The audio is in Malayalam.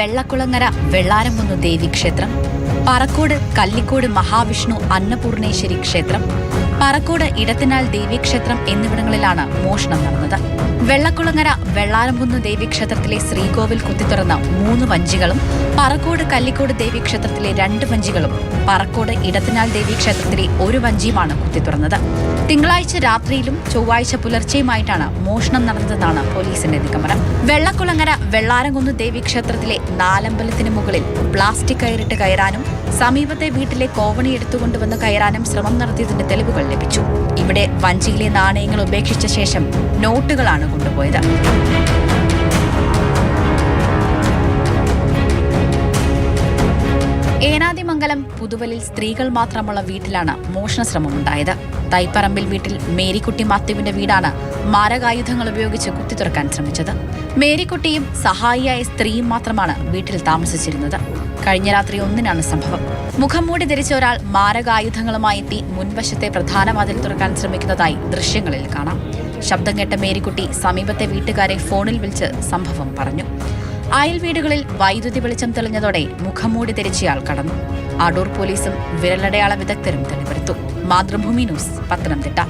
വെള്ളക്കുളങ്ങര വെള്ളാരംകുന്ന് ദേവീക്ഷേത്രം പറക്കോട് കല്ലിക്കോട് മഹാവിഷ്ണു അന്നപൂർണേശ്വരി ക്ഷേത്രം പറക്കോട് ഇടത്തിനാൽ ദേവീക്ഷേത്രം എന്നിവിടങ്ങളിലാണ് മോഷണം നടന്നത്. വെള്ളക്കുളങ്ങര വെള്ളാരംകുന്ന് ദേവീക്ഷേത്രത്തിലെ ശ്രീകോവിൽ കുത്തിത്തുറന്ന മൂന്ന് വഞ്ചികളും പറക്കോട് കല്ലിക്കോട് ദേവീക്ഷേത്രത്തിലെ രണ്ട് വഞ്ചികളും പറക്കോട് ഇടത്തിനാൽ ദേവീക്ഷേത്രത്തിലെ ഒരു വഞ്ചിയുമാണ് കുത്തിത്തുറന്നത്. തിങ്കളാഴ്ച രാത്രിയിലും ചൊവ്വാഴ്ച പുലർച്ചെയുമായിട്ടാണ് മോഷണം നടന്നതെന്നാണ് പോലീസിന്റെ നിഗമനം. വെള്ളക്കുളങ്ങര വെള്ളാരംകുന്ന് ദേവീക്ഷേത്രത്തിലെ നാലമ്പലത്തിന് മുകളിൽ പ്ലാസ്റ്റിക് കയറിട്ട് കയറാനും സമീപത്തെ വീട്ടിലെ കോവണി എടുത്തുകൊണ്ടുവന്ന് കയറാനും ശ്രമം നടത്തിയതിന്റെ തെളിവുകൾ ലഭിച്ചു. ഇവിടെ വഞ്ചിയിലെ നാണയങ്ങൾ ഉപേക്ഷിച്ച ശേഷം നോട്ടുകളാണ് കൊണ്ടുപോയത്. ഏനാദിമംഗലം പുതുവലിൽ സ്ത്രീകൾ മാത്രമുള്ള വീട്ടിലാണ് മോഷണ ശ്രമമുണ്ടായത് തൈപ്പറമ്പിൽ വീട്ടിൽ മേരിക്കുട്ടി മാത്യുവിന്റെ വീടാണ് മാരകായുധങ്ങൾ ഉപയോഗിച്ച് കുത്തി തുറക്കാൻ ശ്രമിച്ചത്. മേരിക്കുട്ടിയും സഹായിയായ സ്ത്രീയും മാത്രമാണ് വീട്ടിൽ താമസിച്ചിരുന്നത്. കഴിഞ്ഞ രാത്രി ഒന്നിനാണ് സംഭവം. മുഖംമൂടി ധരിച്ച ഒരാൾ മാരകായുധങ്ങളുമായി എത്തി മുൻവശത്തെ പ്രധാന മതിൽ തുറക്കാൻ ശ്രമിക്കുന്നതായി ദൃശ്യങ്ങളിൽ കാണാം. ശബ്ദം കേട്ട മേരിക്കുട്ടി സമീപത്തെ വീട്ടുകാരെ ഫോണിൽ വിളിച്ച് സംഭവം പറഞ്ഞു. അയൽ വീടുകളിൽ വൈദ്യുതി വെളിച്ചം തെളിഞ്ഞതോടെ മുഖംമൂടി ധരിച്ചയാൾ കടന്നു. അടൂർ പോലീസും വിരലടയാള വിദഗ്ധരും തെളിവെടുത്തു. മാതൃഭൂമി ന്യൂസ് പത്തനംതിട്ട.